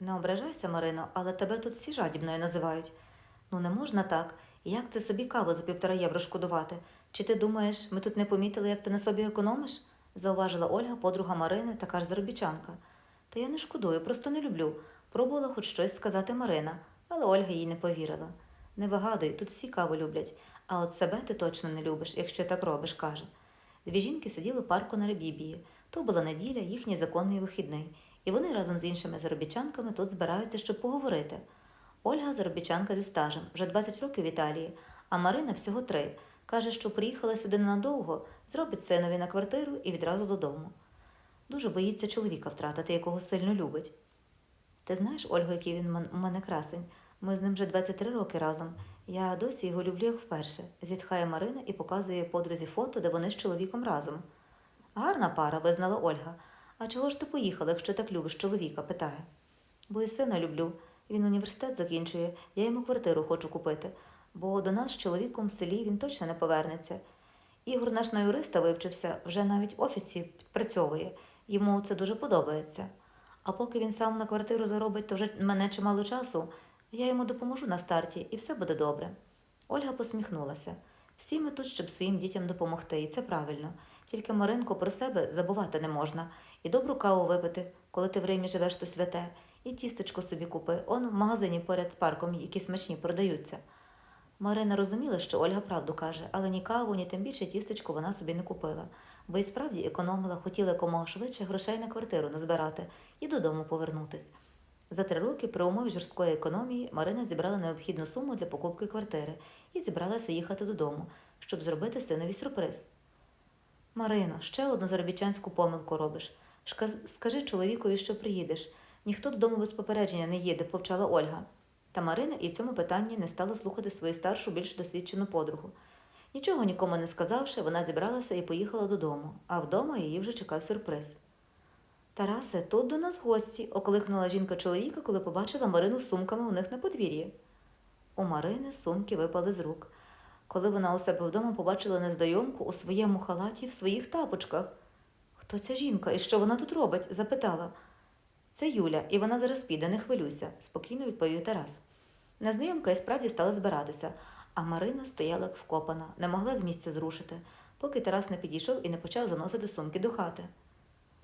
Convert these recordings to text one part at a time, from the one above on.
Не ображайся, Марино, але тебе тут всі жадібною називають. Ну не можна так. Як це собі каву за півтора євро шкодувати? Чи ти думаєш, ми тут не помітили, як ти на собі економиш? зауважила Ольга, подруга Марини, така ж заробітчанка. Та я не шкодую, просто не люблю. Пробувала хоч щось сказати Марина, але Ольга їй не повірила. Не вигадуй, тут всі каву люблять, а от себе ти точно не любиш, якщо так робиш, каже. Дві жінки сиділи в парку на Ребібії. То була неділя, їхній законний вихідний, і вони разом з іншими заробітчанками тут збираються, щоб поговорити. Ольга заробітчанка зі стажем, вже 20 років в Італії, а Марина всього три. Каже, що приїхала сюди ненадовго, зробить синові на квартиру і відразу додому. Дуже боїться чоловіка втратити, якого сильно любить. Ти знаєш, Ольго, який він у мене красень? Ми з ним вже 23 роки разом. Я досі його люблю як вперше, зітхає Марина і показує подрузі фото, де вони з чоловіком разом. Гарна пара, визнала Ольга. А чого ж ти поїхала, якщо так любиш чоловіка? питає. Бо і сина люблю. Він університет закінчує, я йому квартиру хочу купити, бо до нас з чоловіком в селі він точно не повернеться. Ігор наш на юриста вивчився, вже навіть в офісі підпрацьовує, йому це дуже подобається. А поки він сам на квартиру заробить, то вже мене чимало часу, я йому допоможу на старті, і все буде добре. Ольга посміхнулася. Всі ми тут, щоб своїм дітям допомогти, і це правильно. Тільки Маринко про себе забувати не можна. І добру каву випити, коли ти в Римі живеш, то святе, і тістечко собі купи. Он в магазині поряд з парком, які смачні продаються. Марина розуміла, що Ольга правду каже, але ні каву, ні тим більше тістечко вона собі не купила, бо і справді економила, хотіла якомога швидше грошей на квартиру назбирати і додому повернутись. За три роки при умові жорсткої економії Марина зібрала необхідну суму для покупки квартири і зібралася їхати додому, щоб зробити синові сюрприз. Марино, ще одну заробітчанську помилку робиш. Скажи чоловікові, що приїдеш. Ніхто додому без попередження не їде, повчала Ольга. Та Марина і в цьому питанні не стала слухати свою старшу, більш досвідчену подругу. Нічого нікому не сказавши, вона зібралася і поїхала додому, а вдома її вже чекав сюрприз. Тарасе, тут до нас гості, окликнула жінка чоловіка, коли побачила Марину з сумками у них на подвір'ї. У Марини сумки випали з рук. Коли вона у себе вдома побачила незнайомку у своєму халаті в своїх тапочках. Хто ця жінка і що вона тут робить? запитала. Це Юля, і вона зараз піде, не хвилюйся, спокійно відповів Тарас. Незнайомка і справді стала збиратися, а Марина стояла як вкопана, не могла з місця зрушити, поки Тарас не підійшов і не почав заносити сумки до хати.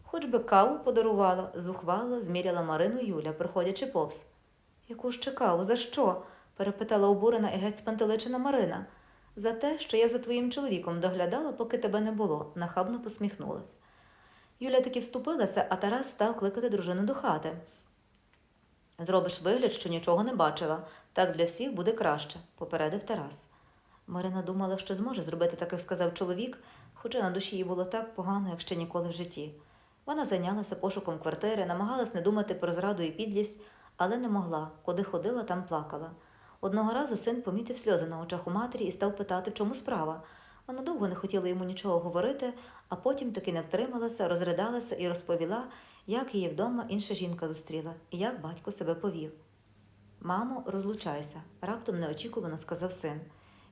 Хоч би каву подарувала, зухвало зміряла Марину Юля, проходячи повз. Яку ж каву? За що? перепитала обурена і геть спантеличена Марина. За те, що я за твоїм чоловіком доглядала, поки тебе не було, нахабно посміхнулась. Юля таки вступилася, а Тарас став кликати дружину до хати. Зробиш вигляд, що нічого не бачила, так для всіх буде краще, попередив Тарас. Марина думала, що зможе зробити так, як сказав чоловік, хоча на душі їй було так погано, як ще ніколи в житті. Вона зайнялася пошуком квартири, намагалась не думати про зраду і підлість, але не могла. Куди ходила, там плакала. Одного разу син помітив сльози на очах у матері і став питати, в чому справа. Вона довго не хотіла йому нічого говорити, а потім таки не втрималася, розридалася і розповіла, як її вдома інша жінка зустріла і як батько себе повів. Мамо, розлучайся, раптом неочікувано сказав син.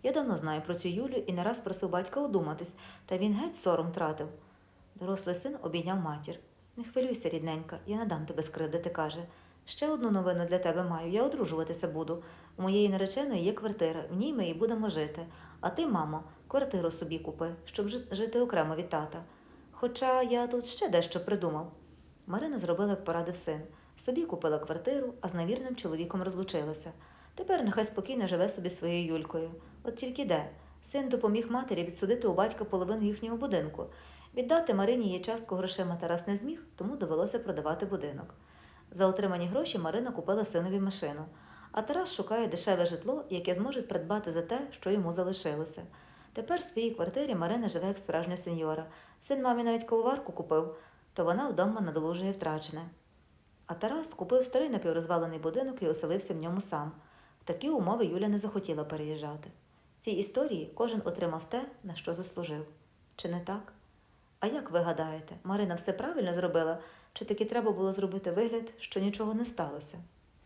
Я давно знаю про цю Юлю і не раз просив батька одуматись, та він геть сором втратив. Дорослий син обійняв матір. Не хвилюйся, рідненька, я не дам тебе скривдити, каже. Ще одну новину для тебе маю, я одружуватися буду. У моєї нареченої є квартира, в ній ми і будемо жити. А ти, мамо, квартиру собі купи, щоб жити окремо від тата. Хоча я тут ще дещо придумав. Марина зробила, як порадив син. Собі купила квартиру, а з навірним чоловіком розлучилася. Тепер нехай спокійно живе собі своєю Юлькою. От тільки де? Син допоміг матері відсудити у батька половину їхнього будинку. Віддати Марині її частку грошима Тарас не зміг, тому довелося продавати будинок. За отримані гроші Марина купила синові машину, а Тарас шукає дешеве житло, яке зможе придбати за те, що йому залишилося. Тепер в своїй квартирі Марина живе як справжня сеньора. Син мамі навіть коварку купив, то вона вдома надолужує втрачене. А Тарас купив старий напіврозвалений будинок і оселився в ньому сам. В такі умови Юля не захотіла переїжджати. В цій історії кожен отримав те, на що заслужив. Чи не так? А як ви гадаєте, Марина все правильно зробила, чи таки треба було зробити вигляд, що нічого не сталося?